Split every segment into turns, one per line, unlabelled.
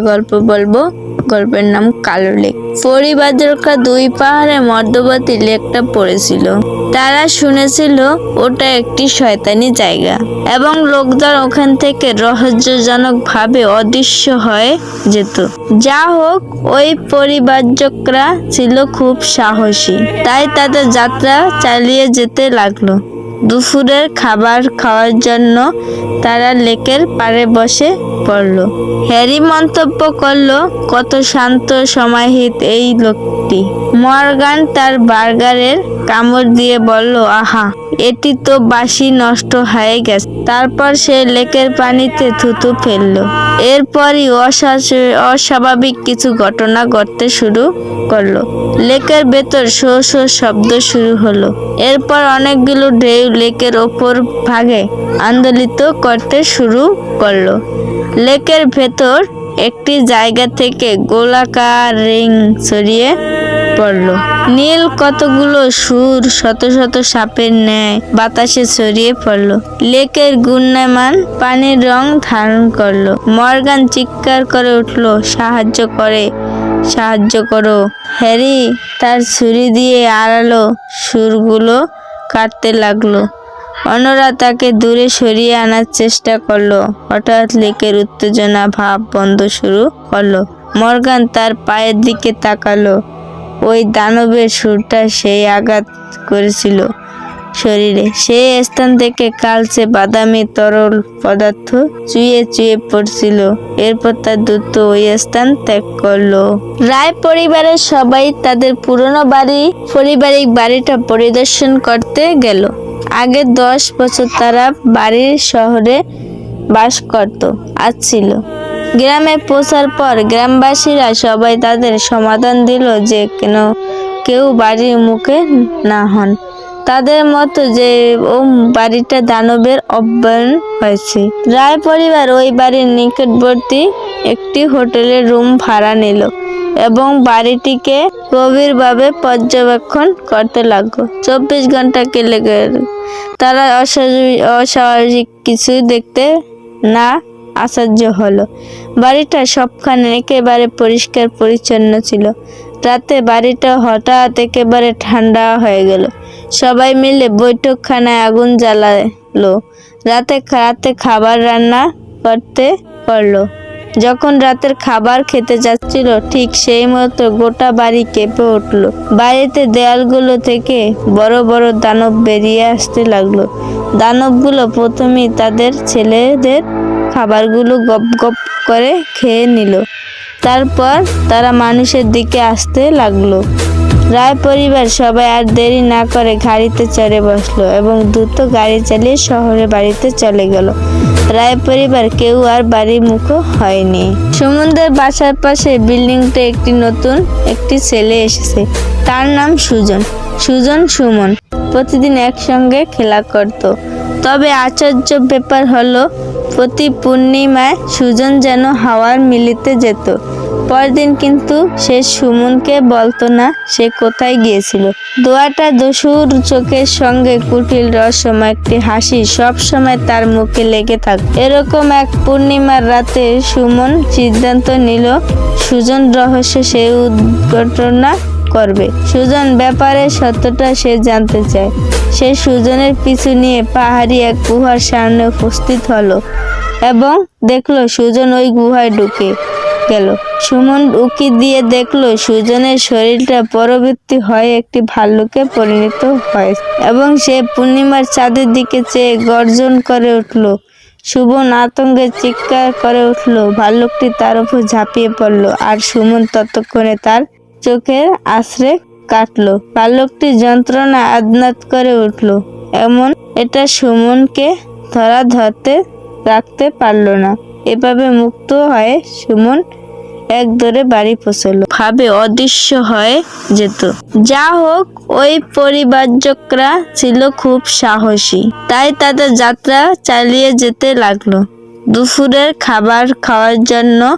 গল্প বলব। গল্পের নাম কালো লেক। পরিবাজকা দুই পাহাড়ে মধ্যবর্তী লেকটা পড়েছিল। তারা শুনেছিল ওটা একটি শয়তানি জায়গা এবং লোকজন ওখান থেকে রহস্যজনক ভাবে অদৃশ্য হয়ে যেত। যা হোক, ওই পরিবাজকরা ছিল খুব সাহসী, তাই তাদের যাত্রা চালিয়ে যেতে লাগল। দুপুরের খাবার খাওয়ার জন্য তারা লেকের পাড়ে বসে পড়ল। হ্যারি মন্তব্য করল, কত শান্ত সমাহিত এই লোকটি। মর্গান তার বার্গারের কামড় দিয়ে বলল, আহা! এটি তো বাসি নষ্ট হয়ে গেছে। তারপর সে লেকের পানিতে থুতু ফেলল। এরপরই অসা- অস্বাভাবিক কিছু ঘটনা ঘটতে শুরু করল। লেকের ভেতর শো শো শব্দ শুরু হলো। এরপর অনেকগুলো ঢেউ লেকের ওপর ভাগে আন্দোলিত করতে শুরু করল। লেকের ভেতর একটি জায়গা থেকে গোলাকার রিং ছড়িয়ে পড়ল। নীল কতগুলো সুর, শত শত সাপের ন্যায় বাতাসে ছড়িয়ে পড়ল। লেকের গুণমান পানির রং ধারণ করল। মর্গান চিৎকার করে উঠল, সাহায্য করে, সাহায্য করো। হ্যারি তার ছুরি দিয়ে আড়ালো সুরগুলো কাটতে লাগল। অন্যরা তাকে দূরে সরিয়ে আনার চেষ্টা করল। হঠাৎ লেকের উত্তেজনা ভাব বন্ধ শুরু করল। মর্গান তার পায়ের দিকে তাকালো। ওই দানবের সুরটা সেই আঘাত করেছিল শরীরে। সেই স্থান থেকে কালচে বাদামি তরল পদার্থ চুয়ে চুয়ে পড়ছিল। এরপর তার দ্রুত ওই স্থান ত্যাগ করল। রায় পরিবারের সবাই তাদের পুরনো বাড়ি, পারিবারিক বাড়িটা পরিদর্শন করতে গেল। আগে দশ বছর তারা বাড়ির শহরে বাস করত, আজ ছিল। গ্রামে পৌঁছার পর গ্রামবাসীরা সবাই তাদের সমাধান দিল যে কেন কেউ বাড়ির মুখে না হন। তাদের মতো যে ও বাড়িটা দানবের অব্যয়ন হয়েছে। রায় পরিবার ওই বাড়ির নিকটবর্তী একটি হোটেলের রুম ভাড়া নিল এবং বাড়িটিকে গভীরভাবে পর্যবেক্ষণ করতে লাগল। চব্বিশ ঘণ্টা কেলে গেল তারা অস্বাভাবিক কিছু দেখতে না আশ্চর্য হলো। বাড়িটা সবখানে একেবারে পরিষ্কার পরিচ্ছন্ন ছিল। রাতে বাড়িটা হঠাৎ একেবারে ঠান্ডা হয়ে গেল। সবাই মিলে বৈঠকখানায় আগুন জ্বালালো। রাতে রাতে খাবার রান্না করতে করল যখন রাতের খাবার খেতে যাচ্ছিল, ঠিক সেই মতো গোটা বাড়ি কেঁপে উঠল। বাড়িতে দেয়ালগুলো থেকে বড় বড় দানব বেরিয়ে আসতে লাগল। দানবগুলো প্রথমেই তাদের ছেলেদের খাবারগুলো গপ গপ করে খেয়ে নিল। তারপর তারা মানুষের দিকে আসতে লাগল। রায় পরিবার সবাই আর দেরি না করে গাড়িতে চড়ে বসল এবং দ্রুত গাড়ি চালিয়ে শহরে বাড়িতে চলে গেল। রায় পরিবার কেউ আর বাড়ির মুখো হয়নি। সমুদ্রের বাসার পাশে বিল্ডিংটা একটি নতুন একটি ছেলে এসেছে। তার নাম সুজন। সুজন সুমন। প্রতিদিন একসঙ্গে খেলা করত। তবে আশ্চর্য ব্যাপার হলো প্রতি পূর্ণিমায় সুজন যেন হাওয়ার মিলিতে যেত। পরদিন কিন্তু সে সুমনকে বলতো না, সে কোথায় গিয়েছিল। দোয়াটা দস্যুর চোখের সঙ্গে কুটিল রহস্যময় একটি হাসি সব সময় তার মুখে লেগে থাক। এরকম এক পূর্ণিমার রাতে সুমন সিদ্ধান্ত নিল, সুজন রহস্য সে উদ্ঘটনা করবে। সুজন ব্যাপারে সত্যটা সে জানতে চায়। সে সুজনের পিছু নিয়ে পাহাড়ি এক গুহার সামনে উপস্থিত হলো এবং দেখল সুজন ওই গুহায় ঢুকে গেল। সুমন উকি দিয়ে দেখল সুজনের শরীরটা পরবর্তী হয়ে একটি ভাল্লুকে পরিণত হয় এবং সে পূর্ণিমার চাঁদের দিকে চেয়ে গর্জন করে উঠল। সুমন আতঙ্কে চিৎকার করে উঠল। ভাল্লুকটি তার উপর ঝাঁপিয়ে পড়ল আর সুমন ততক্ষণে তার চোখের আশ্রে কাটলো। ভাল্লুকটি যন্ত্রণা আদনাত করে উঠল। এমন, এটা সুমনকে ধরা ধরতে রাখতে পারল না। এভাবে মুক্ত হয়ে সুমন এক দৌড়ে বাড়ি পৌঁছলো। ভাবে অদৃশ্য হয়ে যেত। যা হোক, ওই পরিবারজকরা ছিল খুব সাহসী। তাই তাদের যাত্রা চালিয়ে যেতে লাগল। দুপুরের খাবার খাওয়ার জন্য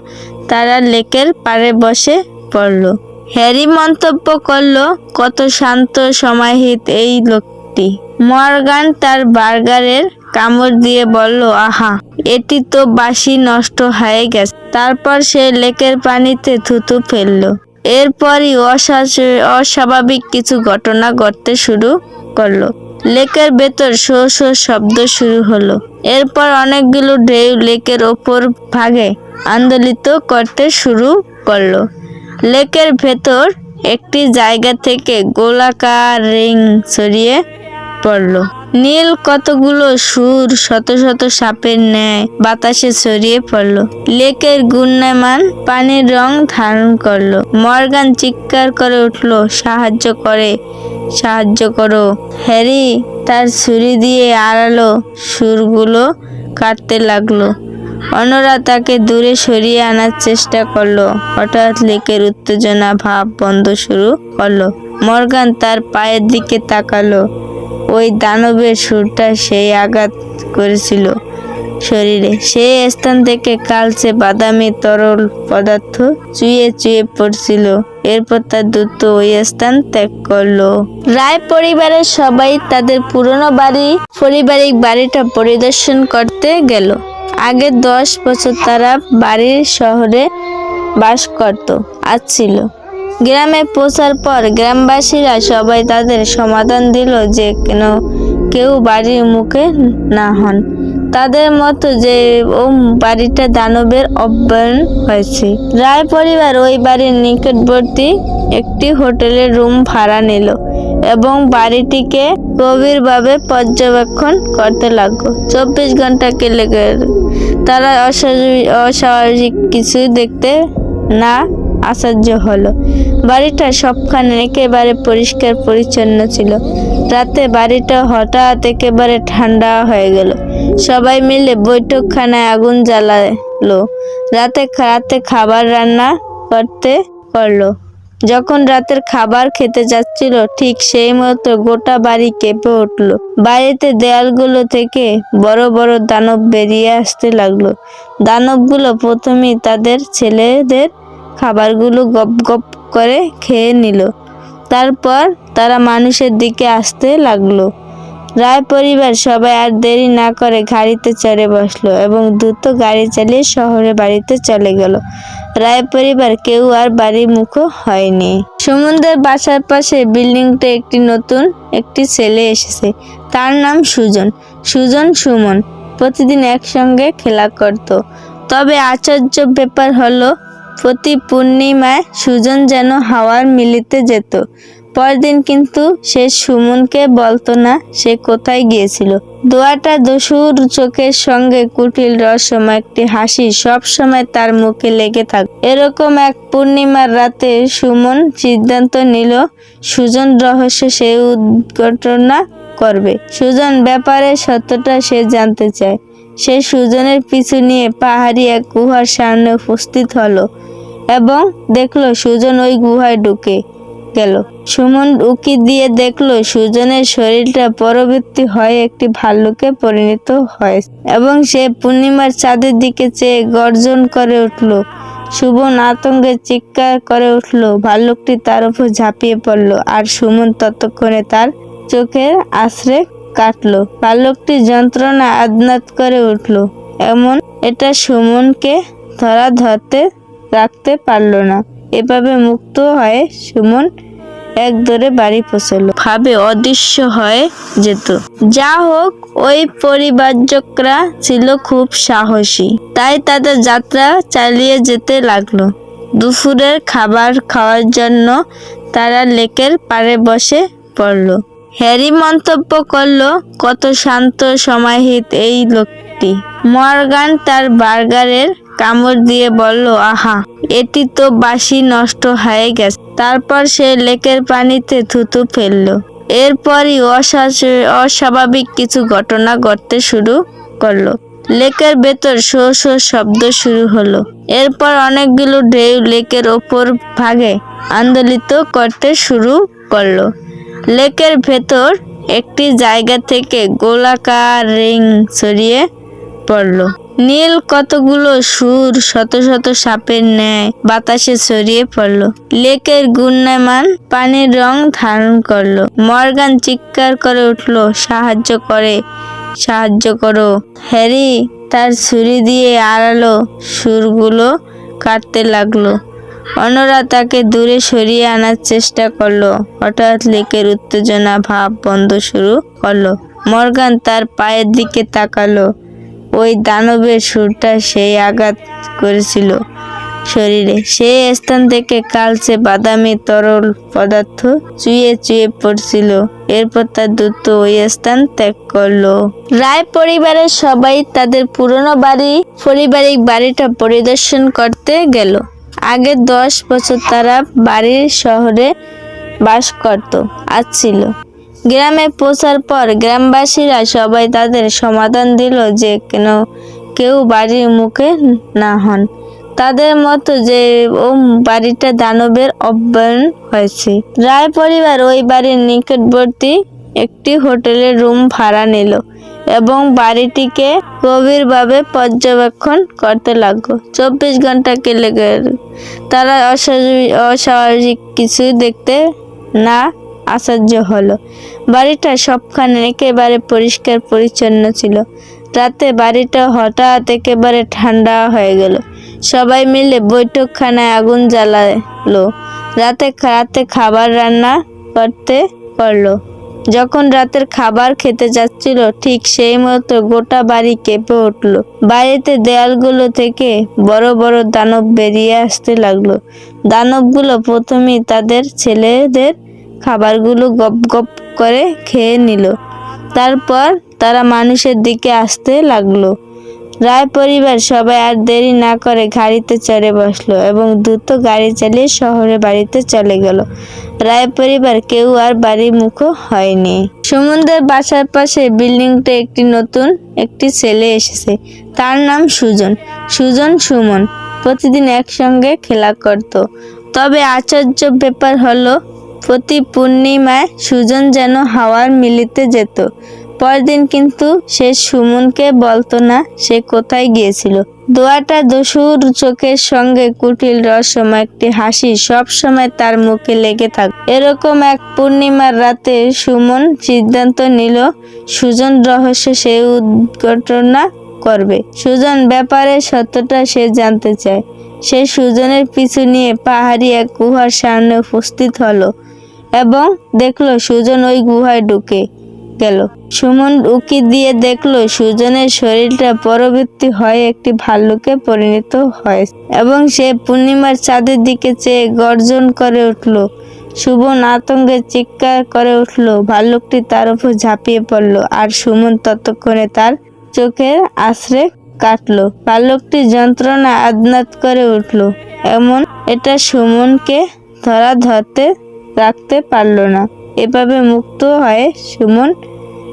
তারা লেকের পাড়ে বসে পড়ল। হ্যারি মন্তব্য করল, কত শান্ত সমাহিত এই লোকটি। মর্গান তার বার্গারের কামড় দিয়ে বলল, আহা, এটি তো বাসি নষ্ট হয়ে গেছে। তারপর সে লেকের পানিতে থুতু ফেলল। এরপরই অসা- অস্বাভাবিক কিছু ঘটনা ঘটতে শুরু করল। লেকের ভেতর শো শো শব্দ শুরু হলো। এরপর অনেকগুলো ঢেউ লেকের ওপর ভাগে আন্দোলিত করতে শুরু করল। লেকের ভেতর একটি জায়গা থেকে গোলাকার রিং ছড়িয়ে পড়ল। নীল কতগুলো সুর শত শত সাপের ন্যায় বাতাসে ছড়িয়ে পড়ল। লেকের গুণমান পানির রং ধারণ করল। মর্গান চিৎকার করে উঠল, সাহায্য করে, সাহায্য করো। হ্যারি তার ছুরি দিয়ে আড়ালো সুরগুলো কাটতে লাগল। অন্যরা তাকে দূরে সরিয়ে আনার চেষ্টা করল। হঠাৎ লেকের উত্তেজনা ভাব বন্ধ শুরু করল। মর্গান তার পায়ের দিকে তাকালো। ওই দানবের সুরটা সেই আঘাত করেছিল শরীরে। সেই স্থান থেকে কালচে বাদামি তরল পদার্থ চুয়ে চুয়ে পড়ছিল। এরপর তার দ্রুত ওই স্থান ত্যাগ করল। রায় পরিবারের সবাই তাদের পুরনো বাড়ি, পারিবারিক বাড়িটা পরিদর্শন করতে গেল। আগে দশ বছর তারা বাড়ির শহরে বাস করত আসছিল গ্রামে পৌঁছার পর গ্রামবাসীরা সবাই তাদের সমাধান দিল যে কেন কেউ বাড়ির মুখে না হন। তাদের মতো যে ও বাড়িটা দানবের অভ্যয়ন হয়েছে। রায় পরিবার ওই বাড়ির নিকটবর্তী একটি হোটেলের রুম ভাড়া নিল। এবং বাড়িটিকে গভীরভাবে পর্যবেক্ষণ করতে লাগল। চব্বিশ ঘণ্টা কেলে গেল। তারা অস্বাভাবিক কিছু দেখতে না আশ্চর্য হলো। বাড়িটা সবখানে একেবারে পরিষ্কার পরিচ্ছন্ন ছিল। রাতে বাড়িটা হঠাৎ একেবারে ঠান্ডা হয়ে গেল। সবাই মিলে বৈঠকখানায় আগুন জ্বালালো। রাতে রাতে খাবার রান্না করতে করল। যখন রাতের খাবার খেতে যাচ্ছিল, ঠিক সেই মতো গোটা বাড়ি কেঁপে উঠল। বাড়িতে দেয়ালগুলো থেকে বড় বড় দানব বেরিয়ে আসতে লাগল। দানবগুলো প্রথমেই তাদের ছেলেদের খাবারগুলো গপ গপ করে খেয়ে নিল। তারপর তারা মানুষের দিকে আসতে লাগল। রায় পরিবার সবাই আর দেরি না করে গাড়িতে চড়ে বসল এবং দ্রুত গাড়ি চালিয়ে শহরে বাড়িতে চলে গেল। রায় পরিবার কেউ আর বাড়ির মুখো হয়নি। সমুদ্রের বাসার পাশে বিল্ডিংটা একটি নতুন একটি ছেলে এসেছে। তার নাম সুজন। সুজন সুমন। প্রতিদিন একসঙ্গে খেলা করত। তবে আশ্চর্য ব্যাপার হলো, প্রতি পূর্ণিমায় সুজন যেন হাওয়ার মিলিতে যেত। পরদিন কিন্তু সে সুমনকে বলতো না সে কোথায় গিয়েছিল। দোয়াটা দস্যুর চোখের সঙ্গে কুটিল রহস্যময় একটি হাসি সব সময় তার মুখে লেগে থাক। এরকম এক পূর্ণিমার রাতে সুমন সিদ্ধান্ত নিল, সুজন রহস্য সে উদ্ঘটনা করবে। সুজন ব্যাপারে সত্যটা সে জানতে চায়। সে সুজনের পিছু নিয়ে পাহাড়ি এক গুহার সামনে উপস্থিত হলো এবং দেখল সুজন ওই গুহায় ঢুকে। গেল। সুমন উকি দিয়ে দেখল সুজনের শরীরটা পরবর্তী হয়ে একটি ভাল্লুকে পরিণত হয় এবং সে পূর্ণিমার চাঁদের দিকে চেয়ে গর্জন করে উঠল। সুমন আতঙ্কে চিৎকার করে উঠল। ভাল্লুকটি তার উপর ঝাঁপিয়ে পড়ল আর সুমন ততক্ষণে তার চোখের আশ্রে কাটলো। ভাল্লুকটি যন্ত্রণা আদনাত করে উঠল। এমন এটা সুমনকে ধরা ধরতে রাখতে পারল না। এভাবে মুক্ত হয়ে সুমন। এক দৌড়ে বাড়ি পৌঁছলো। ভাবে অদৃশ্য হয়ে যেত। যা হোক, ওই পরিবারকরা ছিল খুব সাহসী। তাই তাদের যাত্রা চালিয়ে যেতে লাগল। দুপুরের খাবার খাওয়ার জন্য তারা লেকের পাড়ে বসে পড়ল। হ্যারি মন্তব্য করল, কত শান্ত সমাহিত এই লোকটি। মর্গান তার বার্গারের কামড় দিয়ে বলল, আহা, এটি তো বাসি নষ্ট হয়ে গেছে। তারপর সে লেকের পানিতে থুতু ফেলল। এরপরই অসা- অস্বাভাবিক কিছু ঘটনা ঘটতে শুরু করল। লেকের ভেতর শো শো শব্দ শুরু হলো। এরপর অনেকগুলো ঢেউ লেকের ওপর ভাগে আন্দোলিত করতে শুরু করল। লেকের ভেতর একটি জায়গা থেকে গোলাকার রিং ছড়িয়ে পড়ল। নীল কতগুলো সুর, শত শত সাপের ন্যায় বাতাসে ছড়িয়ে পড়ল। লেকের গুণমান পানির রং ধারণ করল। মর্গান চিৎকার করে উঠল, সাহায্য করে, সাহায্য করো। হ্যারি তার ছুরি দিয়ে আড়ালো সুরগুলো কাটতে লাগল। অন্যরা তাকে দূরে সরিয়ে আনার চেষ্টা করল। হঠাৎ লেকের উত্তেজনা ভাব বন্ধ শুরু করল। মর্গান তার পায়ের দিকে তাকালো। ওই দানবের সুরটা সেই আঘাত করেছিল শরীরে। সেই স্থান থেকে কালচে বাদামি তরল পদার্থ চুয়ে চুয়ে পড়ছিল। এরপর তার দ্রুত ওই স্থান ত্যাগ করল। রায় পরিবারের সবাই তাদের পুরনো বাড়ি, পারিবারিক বাড়িটা পরিদর্শন করতে গেল। আগে দশ বছর তারা বাড়ির শহরে বাস করত আসছিল গ্রামে পৌঁছার পর গ্রামবাসীরা সবাই তাদের সমাধান দিল যে কেন কেউ বাড়ির মুখে না হন। তাদের মতো যে ও বাড়িটা দানবের অব্যয়ন হয়েছে। রায় পরিবার ওই বাড়ির নিকটবর্তী একটি হোটেলের রুম ভাড়া নিল এবং বাড়িটিকে গভীরভাবে পর্যবেক্ষণ করতে লাগল। চব্বিশ ঘণ্টা কেলে গেল তারা অস্বাভাবিক কিছু দেখতে না আশ্চর্য হলো। বাড়িটা সবখানে একেবারে পরিষ্কার পরিচ্ছন্ন ছিল। রাতে বাড়িটা হঠাৎ একেবারে ঠান্ডা হয়ে গেল। সবাই মিলে বৈঠকখানায় আগুন জ্বালালো। রাতে রাতে খাবার রান্না করতে পারল। যখন রাতের খাবার খেতে যাচ্ছিল, ঠিক সেই মতো গোটা বাড়ি কেঁপে উঠল। বাড়িতে দেয়ালগুলো থেকে বড় বড় দানব বেরিয়ে আসতে লাগল। দানবগুলো প্রথমেই তাদের ছেলেদের খাবারগুলো গপ গপ করে খেয়ে নিল। তারপর তারা মানুষের দিকে আসতে লাগল। রায় পরিবার সবাই আর দেরি না করে গাড়িতে চড়ে বসল এবং দ্রুত গাড়ি চালিয়ে শহরে বাড়িতে চলে গেল। রায় পরিবার কেউ আর বাড়ির মুখো হয়নি। সমুদ্রের বাসার পাশে বিল্ডিংটা একটি নতুন একটি ছেলে এসেছে। তার নাম সুজন। সুজন সুমন। প্রতিদিন একসঙ্গে খেলা করত। তবে আশ্চর্য ব্যাপার হলো প্রতি পূর্ণিমায় সুজন যেন হাওয়ার মিলিতে যেত। পরদিন কিন্তু সে সুমনকে বলতো না সে কোথায় গিয়েছিল। দোয়াটা দস্যুর চোখের সঙ্গে কুটিল রহস্যময় একটি হাসি সব সময় তার মুখে লেগে থাক। এরকম এক পূর্ণিমার রাতে সুমন সিদ্ধান্ত নিল, সুজন রহস্য সে উদ্ঘটনা করবে। সুজন ব্যাপারে সত্যটা সে জানতে চায়। সে সুজনের পিছু নিয়ে পাহাড়ি এক গুহার সামনে উপস্থিত হলো। এবং দেখল সুজন ওই গুহায় ঢুকে গেল। সুমন উকি দিয়ে দেখল সুজনের শরীরটা পরবর্তী হয়ে একটি ভাল্লুকে পরিণত হয় এবং সে পূর্ণিমার চাঁদের দিকে চেয়ে গর্জন করে উঠল। সুমন আতঙ্কে চিৎকার করে উঠল। ভাল্লুকটি তার উপর ঝাঁপিয়ে পড়ল আর সুমন ততক্ষণে তার চোখের আশ্রে কাটলো। ভাল্লুকটি যন্ত্রণা আদনাত করে উঠল। এমন এটা সুমনকে ধরা ধরতে রাখতে পারল না। এভাবে মুক্ত হয়ে সুমন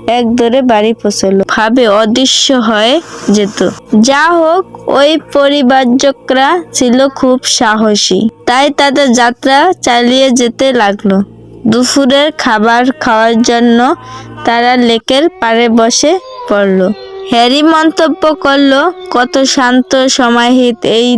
এক দৌড়ে বাড়ি পৌঁছলো। ভাবে অদৃশ্য হয়ে যেত। যা হোক, ওই পরিবারজকরা ছিল খুব সাহসী। তাই তাদের যাত্রা চালিয়ে যেতে লাগল। দুপুরের খাবার খাওয়ার জন্য তারা লেকের পাড়ে বসে পড়ল। হ্যারি মন্তব্য করল, কত শান্ত সমাহিত এই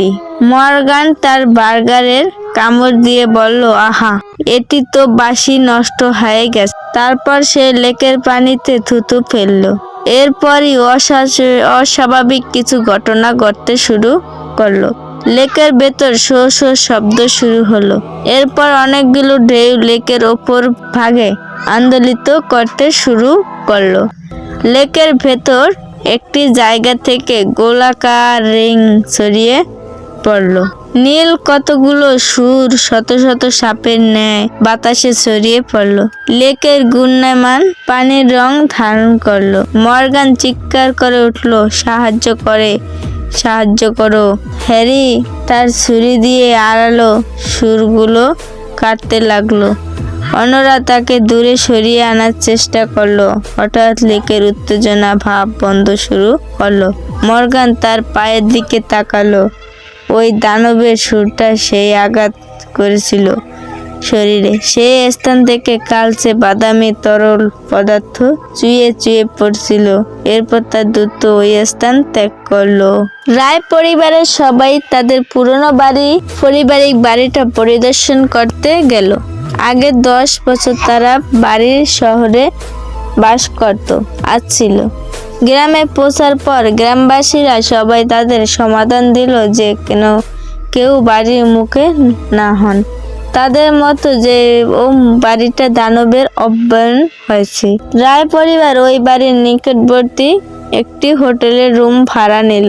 লোকটি মর্গান তার বার্গারের কামড় দিয়ে বলল, আহা, এটি তো বাসি নষ্ট হয়ে গেছে। তারপর সে লেকের পানিতে থুতু ফেলল। এরপরই অসা- অস্বাভাবিক কিছু ঘটনা ঘটতে শুরু করল। লেকের ভেতর শো শো শব্দ শুরু হলো। এরপর অনেকগুলো ঢেউ লেকের ওপর ভাগে আন্দোলিত করতে শুরু করল। লেকের ভেতর একটি জায়গা থেকে গোলাকার রিং ছড়িয়ে পড়ল। নীল কতগুলো সুর শত শত সাপের ন্যায় বাতাসে ছড়িয়ে পড়ল। লেকের গুণমান পানির রং ধারণ করল। মর্গান চিৎকার করে উঠল, সাহায্য করে, সাহায্য করো। হ্যারি তার ছুরি দিয়ে আড়ালো সুরগুলো কাটতে লাগল। অন্যরা তাকে দূরে সরিয়ে আনার চেষ্টা করল। হঠাৎ লেকের উত্তেজনা ভাব বন্ধ শুরু করল। মর্গান তার পায়ের দিকে তাকালো। ওই দানবের সুরটা সেই আঘাত করেছিল শরীরে। সেই স্থান থেকে কালচে বাদামি তরল পদার্থ চুয়ে চুয়ে পড়ছিল। এরপর তার দ্রুত ওই স্থান ত্যাগ করল। রায় পরিবারের সবাই তাদের পুরনো বাড়ি, পারিবারিক বাড়িটা পরিদর্শন করতে গেল। আগে দশ বছর তারা বাড়ির শহরে বাস করত ছিল। গ্রামে পৌঁছার পর গ্রামবাসীরা সবাই তাদের সমাধান দিল যে কেন কেউ বাড়ির মুখে না হন। তাদের মতো যে ও বাড়িটা দানবের অব্যয়ন হয়েছে। রায় পরিবার ওই বাড়ির নিকটবর্তী একটি হোটেলের রুম ভাড়া নিল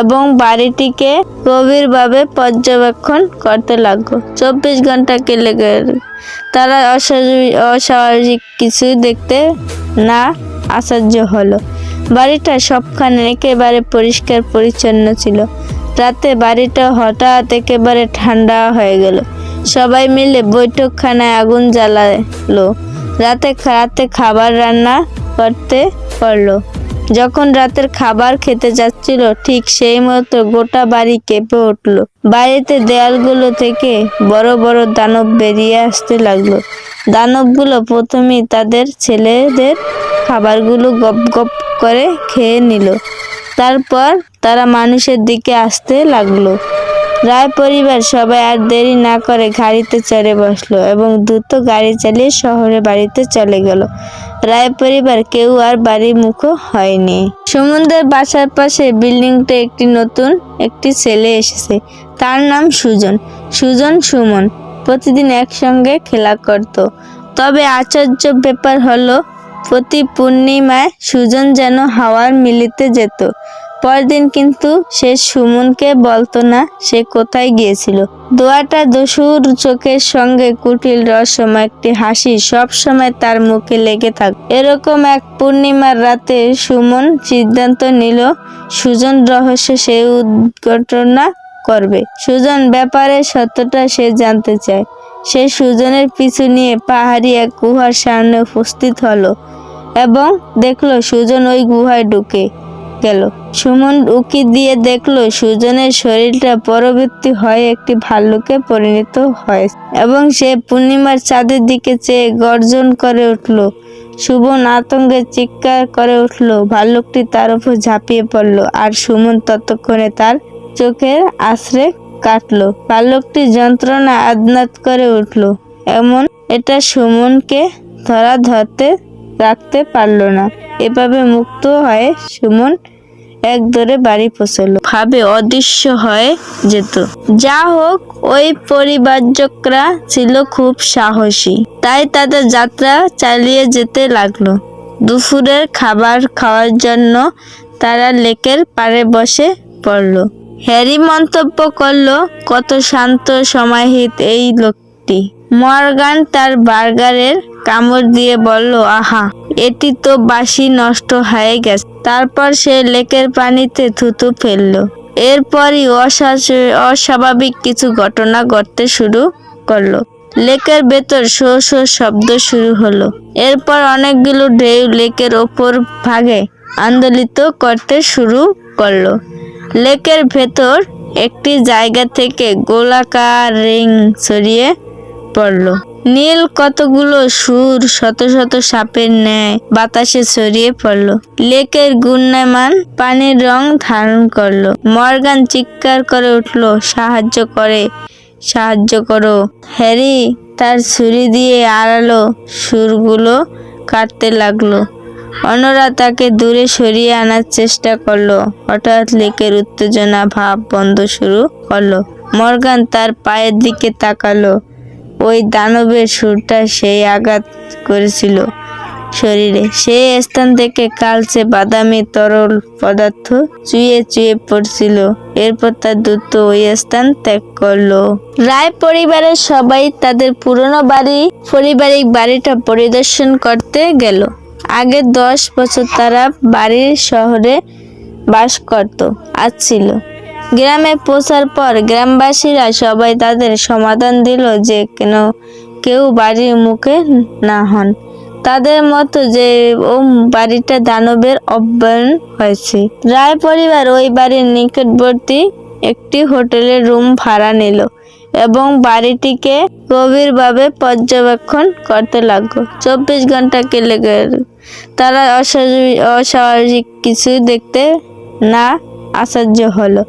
এবং বাড়িটিকে গভীরভাবে পর্যবেক্ষণ করতে লাগল। চব্বিশ ঘণ্টা কেলে তারা অস্বাভাবিক কিছু দেখতে না আশ্চর্য হলো। বাড়িটা সবখানে একেবারে পরিষ্কার পরিচ্ছন্ন ছিল। রাতে বাড়িটা হঠাৎ একেবারে ঠান্ডা হয়ে গেল। সবাই মিলে বৈঠকখানায় আগুন জ্বালালো। রাতে রাতে খাবার রান্না করতে পারল। যখন রাতের খাবার খেতে যাচ্ছিল, ঠিক সেই মতো গোটা বাড়ি কেঁপে উঠল। বাড়িতে দেয়ালগুলো থেকে বড় বড় দানব বেরিয়ে আসতে লাগল। দানবগুলো প্রথমেই তাদের ছেলেদের খাবারগুলো গপ গপ করে খেয়ে নিল। তারপর তারা মানুষের দিকে আসতে লাগল। রায় পরিবার সবাই আর দেরি না করে গাড়িতে চড়ে বসল এবং দ্রুত গাড়ি চালিয়ে শহরে বাড়িতে চলে গেল। রায় পরিবার কেউ আর বাড়ির মুখো হয়নি। সমুদ্রের বাসার পাশে বিল্ডিংটা একটি নতুন একটি ছেলে এসেছে। তার নাম সুজন। সুজন সুমন। প্রতিদিন একসঙ্গে খেলা করত। তবে আশ্চর্য ব্যাপার হলো, প্রতি পূর্ণিমায় সুজন যেন হাওয়ার মিলিতে যেত। পরদিন কিন্তু সে সুমনকে বলতো না সে কোথায় গিয়েছিল। দোয়াটা দস্যুর চোখের সঙ্গে কুটিল রহস্যময় একটি হাসি সব সময় তার মুখে লেগে থাক এরকম এক পূর্ণিমার রাতে সুমন সিদ্ধান্ত নিল, সুজন রহস্য সে উদ্ঘটনা করবে। সুজন ব্যাপারে সত্যটা সে জানতে চায়। সে সুজনের পিছু নিয়ে পাহাড়ি এক গুহার সামনে উপস্থিত হলো এবং দেখল সুজন ওই গুহায় ঢুকে গেল। সুমন উকি দিয়ে দেখল সুজনের শরীরটা পরবর্তী হয়ে একটি ভাল্লুকে পরিণত হয় এবং সে পূর্ণিমার চাঁদের দিকে চেয়ে গর্জন করে উঠল। সুমন আতঙ্কে চিৎকার করে উঠল। ভাল্লুকটি তার উপর ঝাঁপিয়ে পড়ল আর সুমন ততক্ষণে তার চোখের আশ্রে কাটলো। ভাল্লুকটি যন্ত্রণা আদনাত করে উঠল। এমন এটা সুমনকে ধরা ধরতে রাখতে পারল না। এভাবে মুক্ত হয়ে সুমন এক দৌড়ে বাড়ি পৌঁছলো। ভাবে অদৃশ্য হয়ে যেত। যা হোক, ওই পরিবারকরা ছিল খুব সাহসী। তাই তাদের যাত্রা চালিয়ে যেতে লাগল। দুপুরের খাবার খাওয়ার জন্য তারা লেকের পাড়ে বসে পড়ল। হ্যারি মন্তব্য করল, কত শান্ত সমাহিত এই লোকটি। মর্গান তার বার্গারের কামড় দিয়ে বলল, আহা, এটি তো বাসি নষ্ট হয়ে গেছে। তারপর সে লেকের পানিতে থুতু ফেলল। এরপরই অসা- অস্বাভাবিক কিছু ঘটনা ঘটতে শুরু করল। লেকের ভেতর শো শো শব্দ শুরু হলো। এরপর অনেকগুলো ঢেউ লেকের ওপর ভাগে আন্দোলিত করতে শুরু করল। লেকের ভেতর একটি জায়গা থেকে গোলাকার রিং ছড়িয়ে পড়ল। নীল কতগুলো সুর, শত শত সাপের ন্যায় বাতাসে ছড়িয়ে পড়ল। লেকের গুণমান পানির রং ধারণ করল। মর্গান চিৎকার করে উঠল, সাহায্য করে, সাহায্য করো। হ্যারি তার ছুরি দিয়ে আড়ালো সুরগুলো কাটতে লাগল। অন্যরা তাকে দূরে সরিয়ে আনার চেষ্টা করল। হঠাৎ লেকের উত্তেজনা ভাব বন্ধ শুরু করল। মর্গান তার পায়ের দিকে তাকালো। ওই দানবের সুরটা সেই আঘাত করেছিল শরীরে। সেই স্থান থেকে কালচে বাদামি তরল পদার্থ চুয়ে চুয়ে পড়ছিল। এরপর তার দ্রুত ওই স্থান ত্যাগ করল। রায় পরিবারের সবাই তাদের পুরনো বাড়ি, পারিবারিক বাড়িটা পরিদর্শন করতে গেল। আগে দশ বছর তারা বাড়ির শহরে বাস করত ছিল। গ্রামে পৌঁছার পর গ্রামবাসীরা সবাই তাদের সমাধান দিল যে কেন কেউ বাড়ির মুখে না হন। তাদের মতো যে ও বাড়িটা দানবের অব্যয়ন হয়েছে। রায় পরিবার ওই বাড়ির নিকটবর্তী একটি হোটেলের রুম ভাড়া নিল এবং বাড়িটিকে গভীরভাবে পর্যবেক্ষণ করতে লাগল। চব্বিশ ঘণ্টা কেলে গেল তারা অস্বাভাবিক কিছু দেখতে না আশ্চর্য হলো।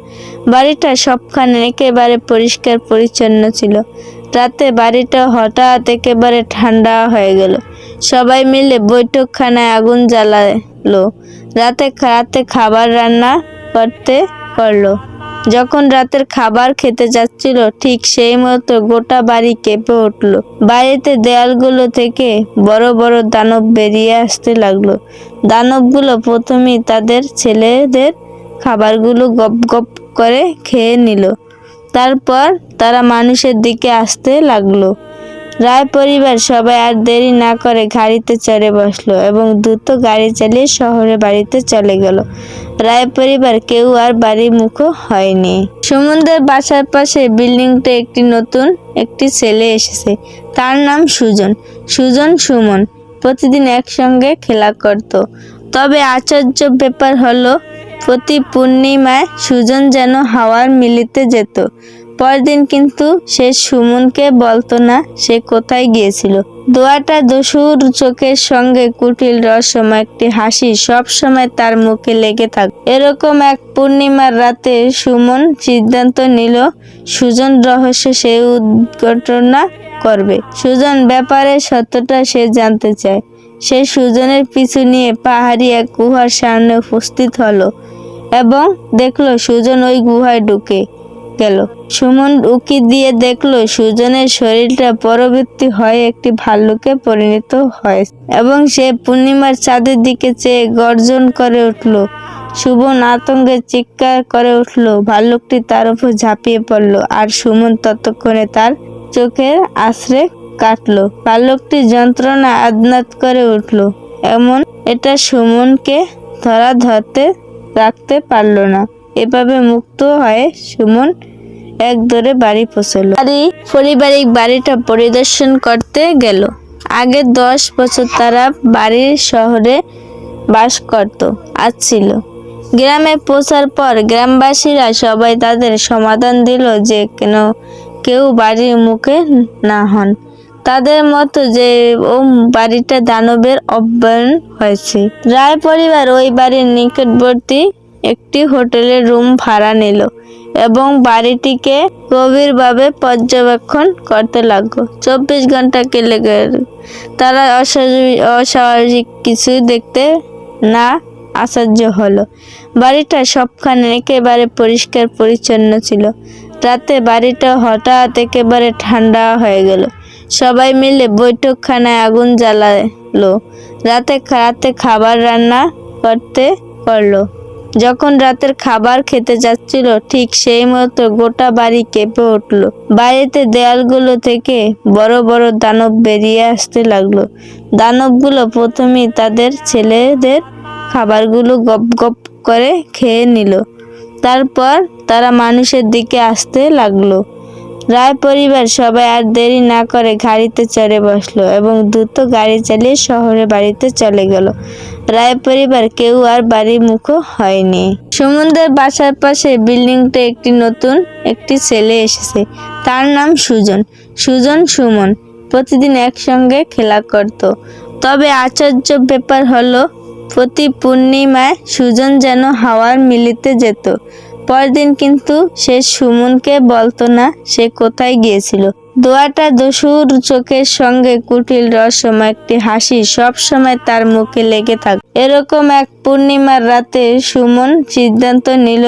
বাড়িটা সবখানে একেবারে পরিষ্কার পরিচ্ছন্ন ছিল। রাতে বাড়িটা হঠাৎ একেবারে ঠান্ডা হয়ে গেল। সবাই মিলে বৈঠকখানায় আগুন জ্বালালো। রাতে রাতে খাবার রান্না করতে করল যখন রাতের খাবার খেতে যাচ্ছিল, ঠিক সেই মতো গোটা বাড়ি কেঁপে উঠল। বাড়িতে দেয়ালগুলো থেকে বড় বড় দানব বেরিয়ে আসতে লাগল। দানবগুলো প্রথমেই তাদের ছেলেদের খাবারগুলো গপ গপ করে খেয়ে নিল। তারপর তারা মানুষের দিকে আসতে লাগল। রায় পরিবার সবাই আর দেরি না করে গাড়িতে চড়ে বসল এবং দ্রুত গাড়ি চালিয়ে শহরে বাড়িতে চলে গেল। রায় পরিবার কেউ আর বাড়ির মুখো হয়নি। সমুদ্রের বাসার পাশে বিল্ডিংটা একটি নতুন একটি ছেলে এসেছে। তার নাম সুজন। সুজন সুমন। প্রতিদিন একসঙ্গে খেলা করত। তবে আশ্চর্য ব্যাপার হলো প্রতি পূর্ণিমায় সুজন যেন হাওয়ার মিলিতে যেত। পরদিন কিন্তু সে সুমনকে বলতো না সে কোথায় গিয়েছিল। দোয়াটা দস্যুর চোখের সঙ্গে কুটিল রহস্যম একটি হাসি সব সময় তার মুখে লেগে থাক। এরকম এক পূর্ণিমার রাতে সুমন সিদ্ধান্ত নিল, সুজন রহস্য সে উদ্ঘটনা করবে। সুজন ব্যাপারে সত্যটা সে জানতে চায়। সে সুজনের পিছু নিয়ে পাহাড়ি এক গুহার সামনে উপস্থিত হলো। এবং দেখল সুজন ওই গুহায় ঢুকে গেল। সুমন উকি দিয়ে দেখল সুজনের শরীরটা পরবর্তী হয়ে একটি ভাল্লুকে পরিণত হয় এবং সে পূর্ণিমার চাঁদের দিকে চেয়ে গর্জন করে উঠল। সুমন আতঙ্কে চিৎকার করে উঠল। ভাল্লুকটি তার উপর ঝাঁপিয়ে পড়ল আর সুমন ততক্ষণে তার চোখের আশ্রে কাটলো। ভাল্লুকটি যন্ত্রণা আদনাত করে উঠল। এমন এটা সুমনকে ধরা ধরতে রাখতে পারল না। এভাবে মুক্ত হয়ে সুমন এক দৌড়ে বাড়ি পৌঁছল। বাড়ি, পারিবারিক বাড়িটা পরিদর্শন করতে গেল। আগে দশ বছর তারা বাড়ির শহরে বাস করত আসছিল গ্রামে পৌঁছার পর গ্রামবাসীরা সবাই তাদের সমাধান দিল যে কেন কেউ বাড়ির মুখে না হন। তাদের মতো যে ও বাড়িটা দানবের অব্যয়ন হয়েছে। রায় পরিবার ওই বাড়ির নিকটবর্তী একটি হোটেলের রুম ভাড়া নিল এবং বাড়িটিকে গভীরভাবে পর্যবেক্ষণ করতে লাগল। চব্বিশ ঘণ্টা কেলে তারা অস্বাভাবিক কিছু দেখতে না আশ্চর্য হলো। বাড়িটা সবখানে একেবারে পরিষ্কার পরিচ্ছন্ন ছিল। রাতে বাড়িটা হঠাৎ একেবারে ঠান্ডা হয়ে গেল। সবাই মিলে বৈঠকখানায় আগুন জ্বালালো। রাতে রাতে খাবার রান্না করতে করল যখন রাতের খাবার খেতে যাচ্ছিল, ঠিক সেই মতো গোটা বাড়ি কেঁপে উঠল। বাড়িতে দেয়ালগুলো থেকে বড় বড় দানব বেরিয়ে আসতে লাগল। দানবগুলো প্রথমেই তাদের ছেলেদের খাবারগুলো গপ গপ করে খেয়ে নিল। তারপর তারা মানুষের দিকে আসতে লাগল। রায় পরিবার সবাই আর দেরি না করে গাড়িতে চড়ে বসল এবং দ্রুত গাড়ি চালিয়ে শহরে বাড়িতে চলে গেল। রায় পরিবার কেউ আর বাড়ির মুখো হয়নি। সমুদ্রের বাসার পাশে বিল্ডিংটা একটি নতুন একটি ছেলে এসেছে। তার নাম সুজন। সুজন সুমন। প্রতিদিন একসঙ্গে খেলা করত। তবে আশ্চর্য ব্যাপার হলো, প্রতি পূর্ণিমায় সুজন যেন হাওয়ার মিলিতে যেত। পরদিন কিন্তু সে সুমনকে বলতো না সে কোথায় গিয়েছিল। দোয়াটা দস্যুর চোখের সঙ্গে কুটিল রহস্যম একটি হাসি সব সময় তার মুখে লেগে থাক এরকম এক পূর্ণিমার রাতে সুমন সিদ্ধান্ত নিল,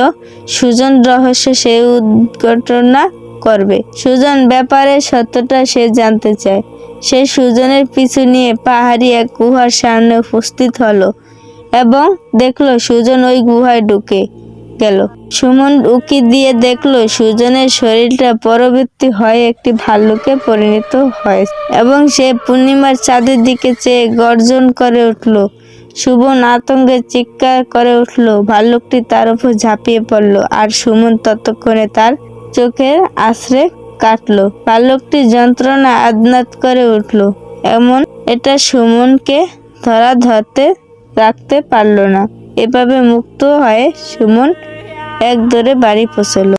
সুজন রহস্য সে উদ্ঘটনা করবে। সুজন ব্যাপারে সত্যটা সে জানতে চায়। সে সুজনের পিছু নিয়ে পাহাড়ি এক গুহার সামনে উপস্থিত হলো এবং দেখল সুজন ওই গুহায় ঢুকে। গেল। সুমন উকি দিয়ে দেখল সুজনের শরীরটা পরবর্তী হয়ে একটি ভাল্লুকে পরিণত হয় এবং সে পূর্ণিমার চাঁদের দিকে চেয়ে গর্জন করে উঠল। সুমন আতঙ্কে চিৎকার করে উঠল। ভাল্লুকটি তার উপর ঝাঁপিয়ে পড়ল আর সুমন ততক্ষণে তার চোখের আশ্রে কাটলো। ভাল্লুকটি যন্ত্রণা আদনাত করে উঠল। এমন এটা সুমনকে ধরা ধরতে রাখতে পারল না। এভাবে মুক্ত হয়ে সুমন। এক দৌড়ে বাড়ি পৌঁছল।